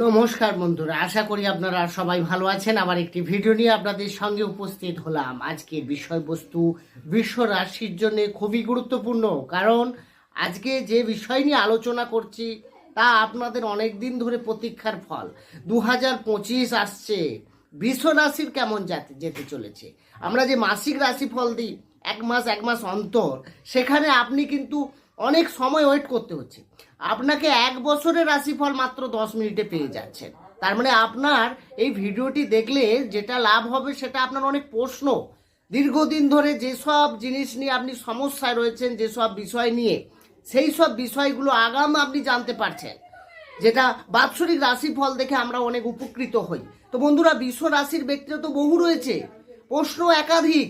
নমস্কার বন্ধুরা, আশা করি আপনারা সবাই ভালো আছেন। আবার একটি ভিডিও নিয়ে আপনাদের সঙ্গে উপস্থিত হলাম। আজকে বিষয়বস্তু বিশ্ব রাশির জন্য খুবই গুরুত্বপূর্ণ, কারণ আজকে যে বিষয় নিয়ে আলোচনা করছি, তা আপনাদের অনেক দিন ধরে প্রতীক্ষার ফল। দু হাজার পঁচিশ আসছে, বিশ্ব রাশির কেমন যাতে, যেতে চলেছে? আমরা যে মাসিক রাশিফল দিই, এক মাস এক মাস অন্তর, সেখানে আপনি কিন্তু অনেক সময় ওয়েট করতে হচ্ছে। আপনাকে এক বছরের রাশিফল মাত্র দশ মিনিটে পেয়ে যাচ্ছেন তার মানে আপনার এই ভিডিওটি দেখলে যেটা লাভ হবে সেটা আপনার অনেক প্রশ্ন। দীর্ঘদিন ধরে যেসব জিনিস নিয়ে আপনি সমস্যায় রয়েছেন, যেসব বিষয় নিয়ে, সেই সব বিষয়গুলো আগাম আপনি জানতে পারছেন। যেটা বাৎসরিক রাশিফল দেখে আমরা অনেক উপকৃত হই। তো বন্ধুরা, বিশ্ব রাশির ব্যক্তিরা তো বহু রয়েছে। প্রশ্ন একাধিক।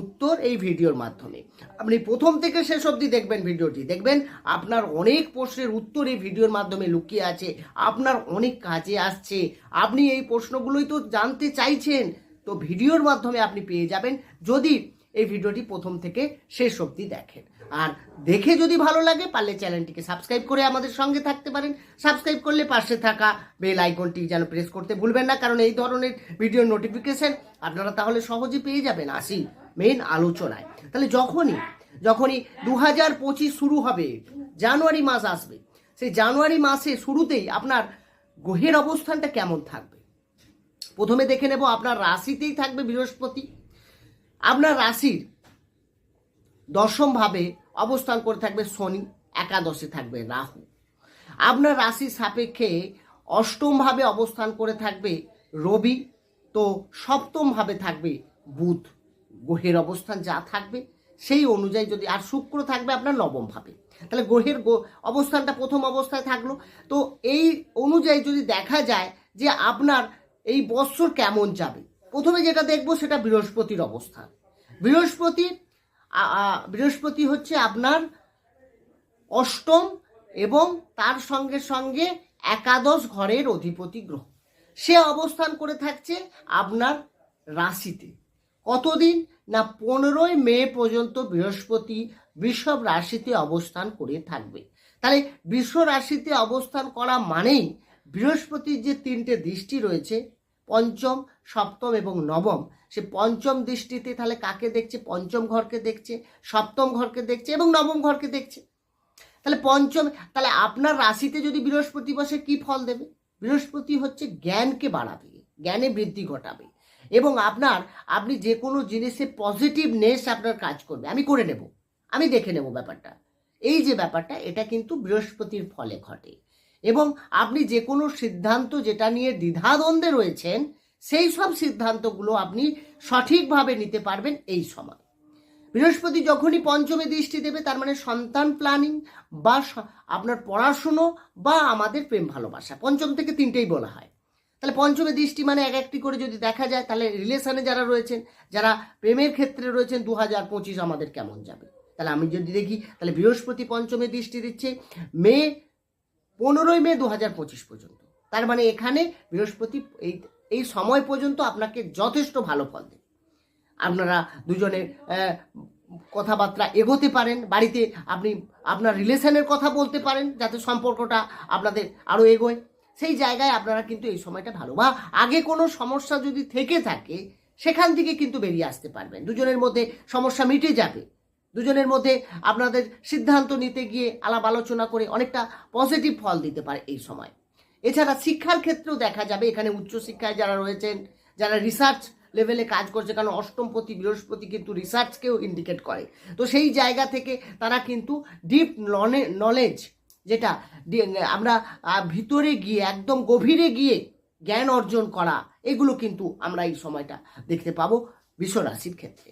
উত্তর এই ভিডিওর মাধ্যমে। আপনি প্রথম থেকে শেষ অবধি দেখবেন ভিডিওটি। দেখবেন আপনার অনেক প্রশ্নের উত্তর এই ভিডিওর মাধ্যমে লুকিয়ে আছে, আপনার অনেক কাজে আসছে। আপনি এই প্রশ্নগুলোই তো জানতে চাইছেন, তো ভিডিওর মাধ্যমে আপনি পেয়ে যাবেন যদি এই ভিডিওটি প্রথম থেকে শেষ অবধি দেখেন। আর দেখে যদি ভালো লাগে, পারলে চ্যানেলটিকে সাবস্ক্রাইব করে আমাদের সঙ্গে থাকতে পারেন। সাবস্ক্রাইব করলে পাশে থাকা বেল আইকনটি যেন প্রেস করতে ভুলবেন না, কারণ এই ধরনের ভিডিও নোটিফিকেশন আপনারা তাহলে সহজে পেয়ে যাবেন। আসি মেন আলোচনায়। তাহলে যখনই যখনই দু হাজার পঁচিশ শুরু হবে, জানুয়ারি মাস আসবে, সেই জানুয়ারি মাসে শুরুতেই আপনার গ্রহের অবস্থানটা কেমন থাকবে? প্রথমে দেখে নেব, আপনার রাশিতেই থাকবে বৃহস্পতি। আপনার রাশির দশম ভাবে অবস্থান করে থাকবে শনি, একাদশে থাকবে রাহু। আপনার রাশির সাপেক্ষে অষ্টম ভাবে অবস্থান করে থাকবে রবি, তো সপ্তম ভাবে থাকবে বুধ। গ্রহের অবস্থান যা থাকবে, সেই অনুযায়ী যদি, আর শুক্র থাকবে আপনার নবম ভাবে। তাহলে গ্রহের অবস্থানটা প্রথম অবস্থায় থাকল। তো এই অনুযায়ী যদি দেখা যায় যে আপনার এই বৎসর কেমন যাবে, প্রথমে যেটা দেখব সেটা বৃহস্পতির অবস্থান বৃহস্পতি বৃহস্পতি হচ্ছে আপনার অষ্টম এবং তার সঙ্গে সঙ্গে একাদশ ঘরের অধিপতি গ্রহ। সে অবস্থান করে থাকছে আপনার রাশিতে। কতদিন না পনেরোই মে পর্যন্ত বৃহস্পতি বৃষভ রাশিতে অবস্থান করে থাকবে? তাহলে বৃষ রাশিতে অবস্থান করা মানেই বৃহস্পতির যে তিনটে দৃষ্টি রয়েছে, পঞ্চম, সপ্তম এবং নবম, সে পঞ্চম দৃষ্টিতে তাহলে কাকে দেখছে? পঞ্চম ঘরকে দেখছে, সপ্তম ঘরকে দেখছে এবং নবম ঘরকে দেখছে। তাহলে পঞ্চম, তাহলে আপনার রাশিতে যদি বৃহস্পতি বসে কি ফল দেবে? বৃহস্পতি হচ্ছে জ্ঞানকে বাড়াবে, জ্ঞানে বৃদ্ধি ঘটাবে। এবং আপনার, আপনি যে কোনো জিনিসে পজিটিভনেস আপনার কাজ করবে। আমি করে নেব। আমি দেখে নেব ব্যাপারটা। এই যে ব্যাপারটা, এটা কিন্তু বৃহস্পতির ফলে ঘটে। এবং আপনি যে কোনো সিদ্ধান্ত যেটা নিয়ে দ্বিধাদ্বন্দ্বে রয়েছেন, সেই সব সিদ্ধান্তগুলো আপনি সঠিকভাবে নিতে পারবেন এই সময়। বৃহস্পতি যখনই পঞ্চমে দৃষ্টি দেবে, তার মানে সন্তান প্ল্যানিং বা আপনার পড়াশুনো বা আমাদের প্রেম ভালোবাসা। পঞ্চম থেকে তিনটেই বলা হয়। তাহলে পঞ্চমে দৃষ্টি মানে এক একটি করে যদি দেখা যায়, তাহলে রিলেশনে যারা রয়েছেন, যারা প্রেমের ক্ষেত্রে রয়েছেন দু হাজার পঁচিশ আমাদের কেমন যাবে? তাহলে আমি যদি দেখি, তাহলে বৃহস্পতি পঞ্চমে দৃষ্টি দিচ্ছে, মে পনেরোই মে দু হাজার পঁচিশ পর্যন্ত। তার মানে এখানে বৃহস্পতি এই এই সময় পর্যন্ত আপনাকে যথেষ্ট ভালো ফল দেবে। আপনারা দুজনে কথাবার্তা এগোতে পারেন, বাড়িতে আপনি আপনার রিলেশনের কথা বলতে পারেন, যাতে সম্পর্কটা আপনাদের আরও এগোয়। সেই জায়গায় আপনারা কিন্তু এই সময়টা ভালো। বা আগে কোনো সমস্যা যদি থেকে থাকে, সেখান থেকে কিন্তু বেরিয়ে আসতে পারবেন। দুজনের মধ্যে সমস্যা মিটে যাবে। দুজনের মধ্যে আপনাদের সিদ্ধান্ত নিতে গিয়ে আলাপ আলোচনা করে অনেকটা পজিটিভ ফল দিতে পারে এই সময়। এছাড়া শিক্ষার ক্ষেত্রেও দেখা যাবে, এখানে উচ্চশিক্ষায় যারা রয়েছেন, যারা রিসার্চ লেভেলে কাজ করছে, কারণ অষ্টমপতি, বৃহস্পতি কিন্তু রিসার্চকেও ইন্ডিকেট করে। তো সেই জায়গা থেকে তারা কিন্তু ডিপ নলেজ যেটা আমরা ভিতরে গিয়ে, একদম গভীরে গিয়ে জ্ঞান অর্জন করা, এগুলো কিন্তু আমরা এই সময়টা দেখতে পাবো বিশ্বরাশির ক্ষেত্রে।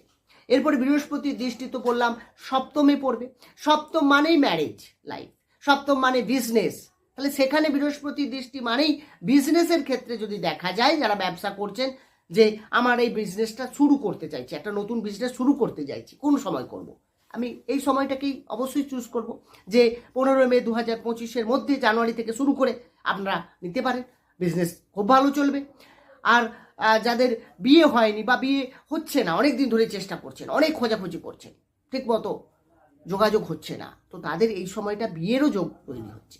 এরপরে বৃহস্পতির দৃষ্টি তো বললাম সপ্তমে পড়বে। সপ্তম মানেই ম্যারেজ লাইফ সপ্তম মানে বিজনেস তাহলে সেখানে বৃহস্পতির দৃষ্টি মানেই বিজনেসের ক্ষেত্রে যদি দেখা যায়, যারা ব্যবসা করছেন, যে আমার এই বিজনেসটা শুরু করতে চাইছি, একটা নতুন বিজনেস শুরু করতে চাইছি, কোন সময় করব। আমি এই সময়টাকেই অবশ্যই চুজ করব যে পনেরোই মে দু হাজার পঁচিশের মধ্যে জানুয়ারি থেকে শুরু করে আপনারা নিতে পারেন। বিজনেস খুব ভালো চলবে। আর যাদের বিয়ে হয়নি বা বিয়ে হচ্ছে না অনেক দিন ধরে চেষ্টা করছেন, অনেক খোঁজাখুঁজি করছেন, ঠিক মতো যোগাযোগ হচ্ছে না, তো তাদের এই সময়টা বিয়েরও যোগ তৈরি হচ্ছে।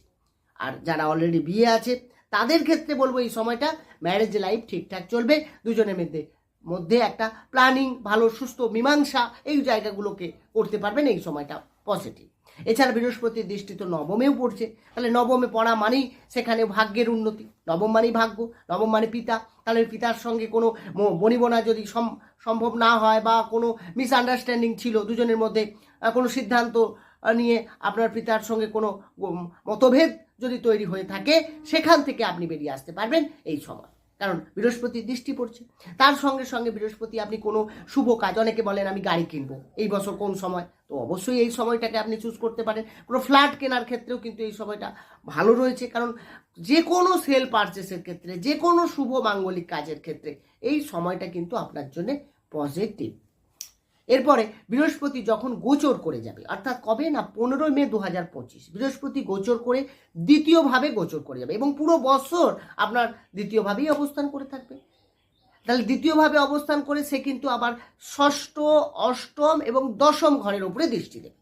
আর যারা অলরেডি বিয়ে আছে, তাদের ক্ষেত্রে বলব এই সময়টা ম্যারেজ লাইফ ঠিকঠাক চলবে, দুজনের মধ্যে মধ্যে একটা প্ল্যানিং ভালো, সুস্থ মীমাংসা এই জায়গাগুলোকে করতে পারবেন এই সময়টা পজিটিভ এছাড়া বৃহস্পতির দৃষ্টি তো নবমেও পড়ছে। তাহলে নবমে পড়া মানেই সেখানে ভাগ্যের উন্নতি। নবম মানেই ভাগ্য, নবম মানে পিতা। তাহলে পিতার সঙ্গে কোনো বনিবনা যদি সম- সম্ভব না হয় বা কোনো মিসআন্ডারস্ট্যান্ডিং ছিল, দুজনের মধ্যে কোনো সিদ্ধান্ত নিয়ে আপনার পিতার সঙ্গে কোনো মতভেদ যদি তৈরি হয়ে থাকে, সেখান থেকে আপনি বেরিয়ে আসতে পারবেন এই সময়। কারণ বৃহস্পতির দৃষ্টি পড়ছে। তার সঙ্গে সঙ্গে বৃহস্পতি আপনি কোনো শুভ কাজ, অনেকে বলেন আমি গাড়ি কিনবো। এই বছর কোন সময়? তো অবশ্যই এই সময়টাকে আপনি চুজ করতে পারেন। কোনো ফ্ল্যাট কেনার ক্ষেত্রেও কিন্তু এই সময়টা ভালো রয়েছে। কারণ যে কোনো সেল পারচেসের ক্ষেত্রে, যে কোনো শুভ মাঙ্গলিক কাজের ক্ষেত্রে এই সময়টা কিন্তু আপনার জন্যে পজিটিভ এরপরে বৃহস্পতি যখন গোচর করে যাবে, অর্থাৎ কবে না পনেরোই মে দু হাজার পঁচিশ, বৃহস্পতি গোচর করে দ্বিতীয়ভাবে গোচর করে যাবে এবং পুরো বছর আপনার দ্বিতীয়ভাবেই অবস্থান করে থাকবে। তাহলে দ্বিতীয়ভাবে অবস্থান করে সে কিন্তু আবার ষষ্ঠ, অষ্টম এবং দশম ঘরের উপরে দৃষ্টি দেবে।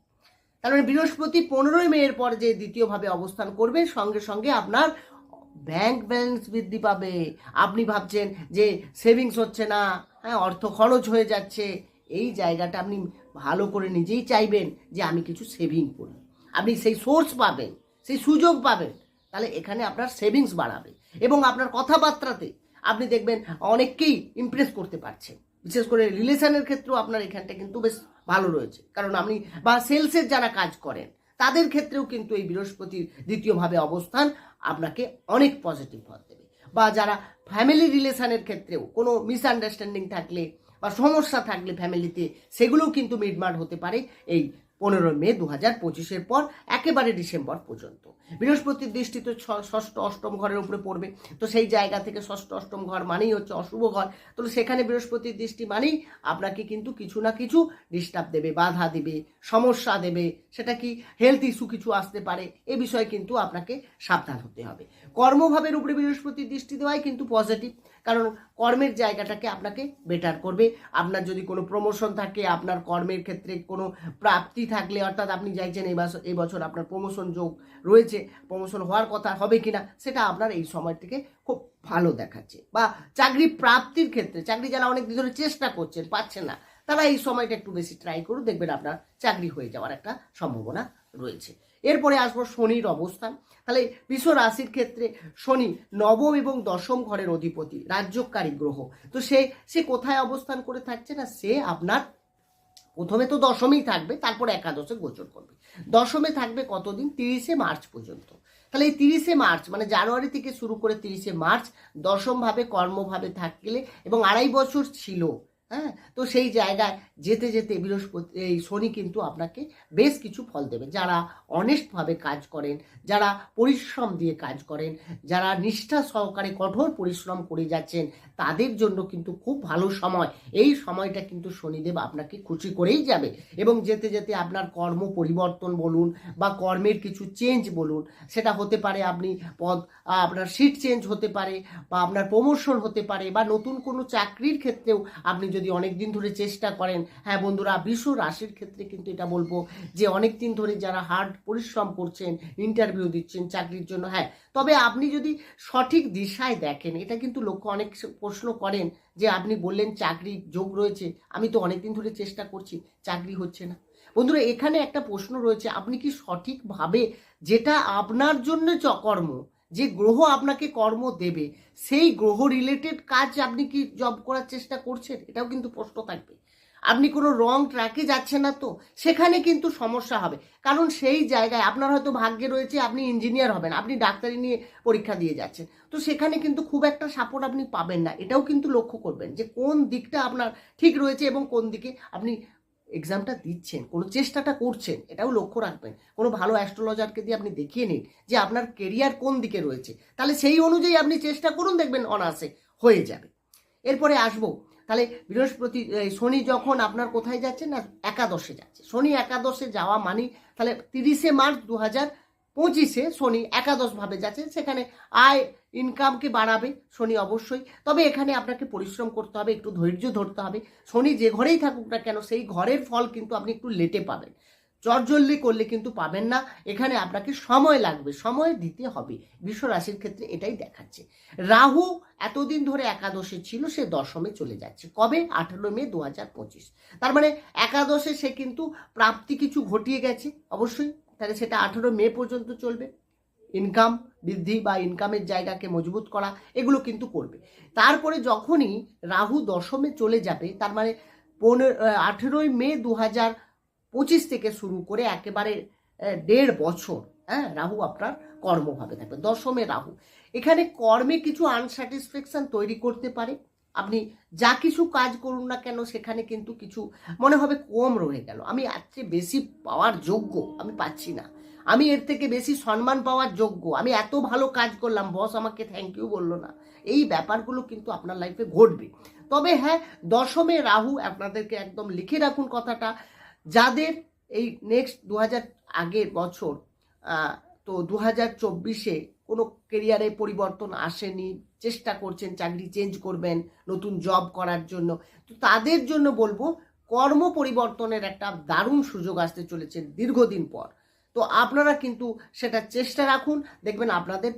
তার মানে বৃহস্পতি পনেরোই মেয়ের পর যে দ্বিতীয়ভাবে অবস্থান করবে, সঙ্গে সঙ্গে আপনার ব্যাংক ব্যালেন্স বৃদ্ধি পাবে। আপনি ভাবছেন যে সেভিংস হচ্ছে না হ্যাঁ অর্থ খরচ হয়ে যাচ্ছে এই জায়গাটা আপনি ভালো করে নিজেই চাইবেন যে আমি কিছু সেভিং করি। আপনি সেই সোর্স পাবেন, সেই সুযোগ পাবেন, তাহলে এখানে আপনার সেভিংস বাড়াবে। এবং আপনার কথাবার্তাতে আপনি দেখবেন অনেককেই ইমপ্রেস করতে পারছেন। বিশেষ করে রিলেশনের ক্ষেত্রেও আপনার এখানটা কিন্তু বেশ ভালো রয়েছে। কারণ আপনি বা সেলসের যারা কাজ করেন, তাদের ক্ষেত্রেও কিন্তু এই বৃহস্পতির দ্বিতীয়ভাবে অবস্থান আপনাকে অনেক পজিটিভ ফল দেবে। বা যারা ফ্যামিলি রিলেশনের ক্ষেত্রেও কোনো মিসআন্ডারস্ট্যান্ডিং থাকলে বা সমস্যা থাকলে ফ্যামিলিতে সেগুলোও কিন্তু মিটমাট হতে পারে এই পনেরোই মে দু হাজার পঁচিশের পর, একেবারে ডিসেম্বর পর্যন্ত। বৃহস্পতির দৃষ্টি তো ষষ্ঠ অষ্টম ঘরের উপরে পড়বে। তো সেই জায়গা থেকে ষষ্ঠ অষ্টম ঘর মানেই হচ্ছে অশুভ ঘর। তো সেখানে বৃহস্পতির দৃষ্টি মানেই আপনাকে কিন্তু কিছু না কিছু ডিস্টার্ব দেবে, বাধা দেবে, সমস্যা দেবে। সেটা কি হেলথ ইস্যু কিছু আসতে পারে, এ বিষয়ে কিন্তু আপনাকে সাবধান হতে হবে। কর্মভাবের উপরে বৃহস্পতির দৃষ্টি দেওয়াই কিন্তু পজিটিভ কারণ কর্মের জায়গাটাকে আপনাকে বেটার করবে। আপনার যদি কোনো প্রমোশন থাকে, আপনার কর্মের ক্ষেত্রে কোনো প্রাপ্তি থাকলে, অর্থাৎ আপনি চাইছেন এই বছর এই বছর আপনার প্রমোশন যোগ রয়েছে প্রমোশন হওয়ার কথা হবে কি না সেটা আপনার এই সময় থেকে খুব ভালো দেখাচ্ছে। বা চাকরি প্রাপ্তির ক্ষেত্রে, চাকরি যারা অনেক দিন ধরে চেষ্টা করছেন পাচ্ছেন না তারা এই সময়টা একটু বেশি ট্রাই করুন দেখবেন আপনার চাকরি হয়ে যাওয়ার একটা সম্ভাবনা রয়েছে। এরপরে আসব শনির অবস্থান। তাহলে বিশ্ব রাশির ক্ষেত্রে শনি নবম এবং দশম ঘরের অধিপতি, রাজ্যকারী গ্রহ। তো সে সে কোথায় অবস্থান করে থাকছে না, সে আপনার প্রথমে তো দশমেই থাকবে, তারপর একাদশে গোচর করবে। দশমে থাকবে কতদিন? তিরিশে মার্চ পর্যন্ত। তাহলে এই তিরিশে মার্চ মানে জানুয়ারি থেকে শুরু করে তিরিশে মার্চ, দশমভাবে কর্মভাবে থাকলে এবং আড়াই বছর ছিল হ্যাঁ? তো সেই জায়গায় যেতে যেতে বৃহস্পতি, এই শনি কিন্তু আপনাকে বেশ কিছু ফল দেবে যারা অনেস্টভাবে কাজ করেন, যারা পরিশ্রম দিয়ে কাজ করেন, যারা নিষ্ঠা সহকারে কঠোর পরিশ্রম করে যাচ্ছেন, তাদের জন্য কিন্তু খুব ভালো সময়। এই সময়টা কিন্তু শনিদেব আপনাকে খুশি করেই যাবে। এবং যেতে যেতে আপনার কর্ম পরিবর্তন বলুন বা কর্মের কিছু চেঞ্জ বলুন, সেটা হতে পারে আপনি পদ, আপনার সিট চেঞ্জ হতে পারে বা আপনার প্রমোশন হতে পারে বা নতুন কোনো চাকরির ক্ষেত্রেও আপনি যদি অনেক দিন ধরে চেষ্টা করেন হ্যাঁ বন্ধুরা বিশ্ব রাশির ক্ষেত্রে কিন্তু এটা বলব যে অনেক দিন ধরে যারা হার্ড পরিশ্রম করছেন ইন্টারভিউ দিচ্ছেন, চাকরির জন্য হ্যাঁ। তবে আপনি যদি সঠিক দিশায় দেখেন, এটা কিন্তু লক্ষ্য অনেক প্রশ্ন করেন যে আপনি বললেন চাকরি যোগ রয়েছে, আমি তো অনেক দিন ধরে চেষ্টা করছি, চাকরি হচ্ছে না। বন্ধুরা, এখানে একটা প্রশ্ন রয়েছে, আপনি কি সঠিকভাবে যেটা আপনার জন্য চ- কর্ম যে গ্রহ আপনাকে কর্ম দেবে, সেই গ্রহ রিলেটেড কাজ আপনি কি জব করার চেষ্টা করছেন? এটাও কিন্তু প্রশ্ন থাকবে। আপনি কোনো রং ট্র্যাকে যাচ্ছেন না তো, সেখানে কিন্তু সমস্যা হবে। কারণ সেই জায়গায় আপনার হয়তো ভাগ্যে রয়েছে, আপনি ইঞ্জিনিয়ার হবেন, আপনি ডাক্তারি নিয়ে পরীক্ষা দিয়ে যাচ্ছেন। তো সেখানে কিন্তু খুব একটা সাপোর্ট আপনি পাবেন না। এটাও কিন্তু লক্ষ্য করবেন যে কোন দিকটা আপনার ঠিক রয়েছে এবং কোন দিকে আপনি এক্সামটা দিচ্ছেন, কোনো চেষ্টাটা করছেন, এটাও লক্ষ্য রাখবেন। কোনো ভালো অ্যাস্ট্রোলজারকে দিয়ে আপনি দেখিয়ে নিন যে আপনার কেরিয়ার কোন দিকে রয়েছে। তাহলে সেই অনুযায়ী আপনি চেষ্টা করুন, দেখবেন অনার্সে হয়ে যাবে। এরপরে আসব, তাহলে বৃহস্পতি শনি যখন আপনার কোথায় যাচ্ছে না, একাদশে যাচ্ছে। শনি একাদশে যাওয়া মানে তাহলে তিরিশে মার্চ দু হাজার পঁচিশে শনি একাদশভাবে যাচ্ছে, সেখানে আয় ইনকামকে বাড়াবে, শনি অবশ্যই। তবে এখানে আপনাকে পরিশ্রম করতে হবে, একটু ধৈর্য ধরতে হবে। শনি যে ঘরেই থাকুক না কেন, সেই ঘরের ফল কিন্তু আপনি একটু লেটে পাবেন। চটজলদি করলে কিন্তু পাবেন না। এখানে আপনাকে সময় লাগবে, সময় দিতে হবে। বিশ্ব রাশির ক্ষেত্রে এটাই দেখাচ্ছে। রাহু এতদিন ধরে একাদশে ছিল, সে দশমে চলে যাচ্ছে। কবে? আঠেরো মে দু হাজার পঁচিশ। তার মানে একাদশে সে কিন্তু প্রাপ্তি কিছু ঘটিয়ে গেছে। অবশ্যই, তাহলে সেটা আঠেরো মে পর্যন্ত চলবে। ইনকাম বৃদ্ধি বা ইনকামের জায়গাকে মজবুত করা, এগুলো কিন্তু করবে। তারপরে যখনই রাহু দশমে চলে যাবে, তার মানে পনেরো আঠেরোই মে দু হাজার পঁচিশ থেকে শুরু করে একেবারে দেড় বছর হ্যাঁ রাহু আপনার কর্মভাবে থাকবে, দশমে রাহু। এখানে কর্মে কিছু আনস্যাটিসফ্যাকশন তৈরি করতে পারে। আপনি যা কিছু কাজ করুন না কেন, সেখানে কিন্তু কিছু মনে হবে কম রয়ে গেল। আমি এর বেশি পাওয়ার যোগ্য আমি পাচ্ছি না। আমি এর থেকে বেশি সম্মান পাওয়ার যোগ্য। আমি এত ভালো কাজ করলাম বস আমাকে থ্যাংক ইউ বলল না। এই ব্যাপারগুলো কিন্তু আপনার লাইফে ঘটবে। তবে হ্যাঁ দশমে রাহু আপনাদেরকে একদম লিখে রাখুন কথাটা। যাদের এই নেক্সট দু হাজার আগের বছর তো দু হাজার চব্বিশে কোনো কেরিয়ারে পরিবর্তন আসেনি, চেষ্টা করছেন, চাকরি চেঞ্জ করবেন, নতুন জব করার জন্য, তো তাদের জন্য বলব, কর্ম পরিবর্তনের একটা দারুণ সুযোগ আসতে চলেছে দীর্ঘদিন পর। তো আপনারা কিন্তু সেটা চেষ্টা রাখুন। দেখবেন আপনাদের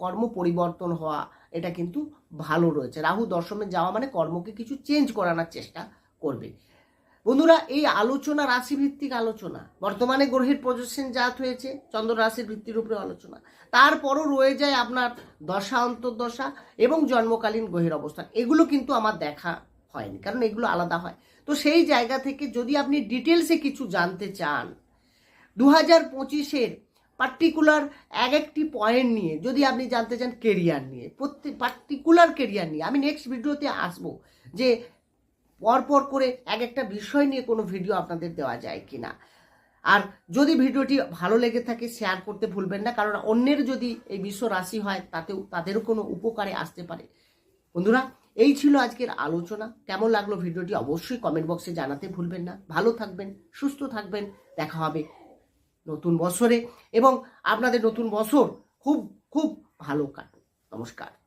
কর্ম পরিবর্তন হওয়া এটা কিন্তু ভালো রয়েছে। রাহু দশমে যাওয়া মানে কর্মকে কিছু চেঞ্জ করানোর চেষ্টা করবে। বন্ধুরা, এই আলোচনা রাশিভিত্তিক আলোচনা, বর্তমানে গ্রহের প্রজেকশন জাত হয়েছে, চন্দ্র রাশির ভিত্তির উপরে আলোচনা। তারপরও রয়ে যায় আপনার দশা, অন্তর্দশা এবং জন্মকালীন গ্রহের অবস্থান। এগুলো কিন্তু আমার দেখা হয়নি, কারণ এগুলো আলাদা হয়। তো সেই জায়গা থেকে যদি আপনি ডিটেলসে কিছু জানতে চান দু হাজার পঁচিশের পার্টিকুলার এক একটি পয়েন্ট নিয়ে, যদি আপনি জানতে চান কেরিয়ার নিয়ে প্রত্যেক পার্টিকুলার কেরিয়ার নিয়ে, আমি নেক্সট ভিডিওতে আসব যে পরপর করে এক একটা বিষয় নিয়ে কোনো ভিডিও আপনাদের দেওয়া যায় কি না আর যদি ভিডিওটি ভালো লেগে থাকে শেয়ার করতে ভুলবেন না, কারণ অন্যের যদি এই বিশ্ব রাশি হয়, তাতেও, তাদেরও কোনো উপকারে আসতে পারে। বন্ধুরা, এই ছিল আজকের আলোচনা। কেমন লাগল ভিডিওটি অবশ্যই কমেন্ট বক্সে জানাতে ভুলবেন না। ভালো থাকবেন, সুস্থ থাকবেন। দেখা হবে নতুন বছরে এবং আপনাদের নতুন বছর খুব খুব ভালো কাটুক। নমস্কার।